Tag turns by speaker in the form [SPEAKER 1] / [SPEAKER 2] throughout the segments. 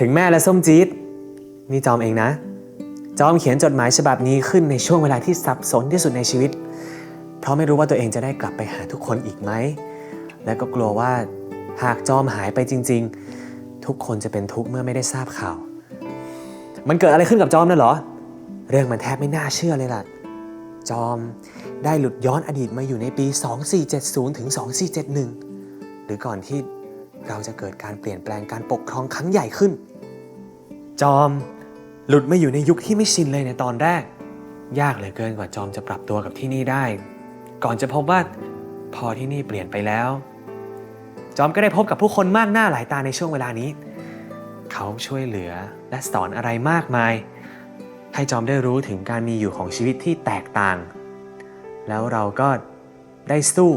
[SPEAKER 1] ถึงแม่และส้มจี๊ดนี่จอมเองนะ จอมเขียนจดหมายฉบับนี้ขึ้นในช่วงเวลาที่สับสนที่สุดในชีวิต เพราะไม่รู้ว่าตัวเองจะได้กลับไปหาทุกคนอีกไหม และก็กลัวว่าหากจอมหายไปจริง ๆ ทุกคนจะเป็นทุกข์เมื่อไม่ได้ทราบข่าว มันเกิดอะไรขึ้นกับจอมน่ะเหรอ เรื่องมันแทบไม่น่าเชื่อเลยล่ะ จอมได้หลุดย้อนอดีตมาอยู่ในปี 2470 ถึง 2471 หรือก่อนที่เราจะเกิดการเปลี่ยนแปลงการปกครองครั้งใหญ่ขึ้น จอม หลุดมาอยู่ในยุคที่ไม่ชินเลยในตอนแรก ยากเหลือเกินกว่าจอมจะปรับตัวกับที่นี่ได้ ก่อนจะพบว่าพอที่นี่เปลี่ยนไปแล้ว จอมก็ได้พบกับผู้คนมากหน้าหลายตาในช่วงเวลานี้ เขาช่วยเหลือและสอนอะไรมากมาย ให้จอมได้รู้ถึงการมีอยู่ของชีวิตที่แตกต่าง แล้วเราก็ได้สู้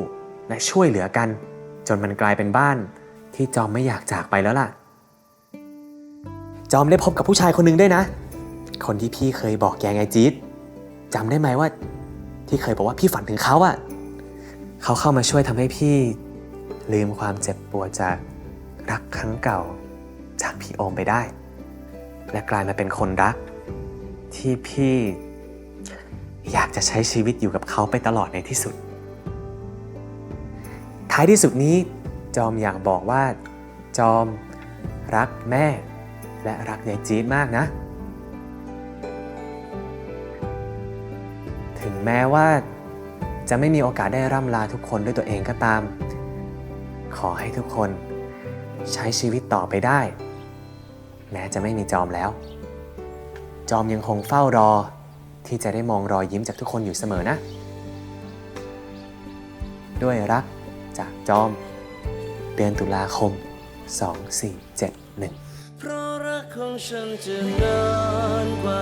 [SPEAKER 1] และช่วยเหลือกัน จนมันกลายเป็นบ้านที่จอมไม่อยากจากไปแล้วล่ะ จอมได้พบกับผู้ชายคนหนึ่งด้วยนะ คนที่พี่เคยบอกแกไงจี๊ดจำได้ไหมว่า ที่เคยบอกว่าพี่ฝันถึงเขาอะเขาเข้ามาช่วยทำให้พี่ ลืมความเจ็บปวดจากรักครั้งเก่า จากพี่โอมไปได้ และกลายมาเป็นคนรัก ที่พี่ อยากจะใช้ชีวิตอยู่กับเขาไปตลอดในที่สุด ท้ายที่สุดนี้ จอมอยากบอกว่า จอมรักแม่ และรักยายจี๊ดมากนะ ถึงแม้ว่าจะไม่มีโอกาสได้ร่ำลาทุกคนด้วยตัวเองก็ตาม ขอให้ทุกคนใช้ชีวิตต่อไปได้ แม้จะไม่มีจอมแล้ว จอมยังคงเฝ้ารอที่จะได้มองรอยยิ้มจากทุกคนอยู่เสมอนะ ด้วยรักจากจอม เดือนตุลาคม 2471
[SPEAKER 2] เพราะรักของฉันจะนานกว่า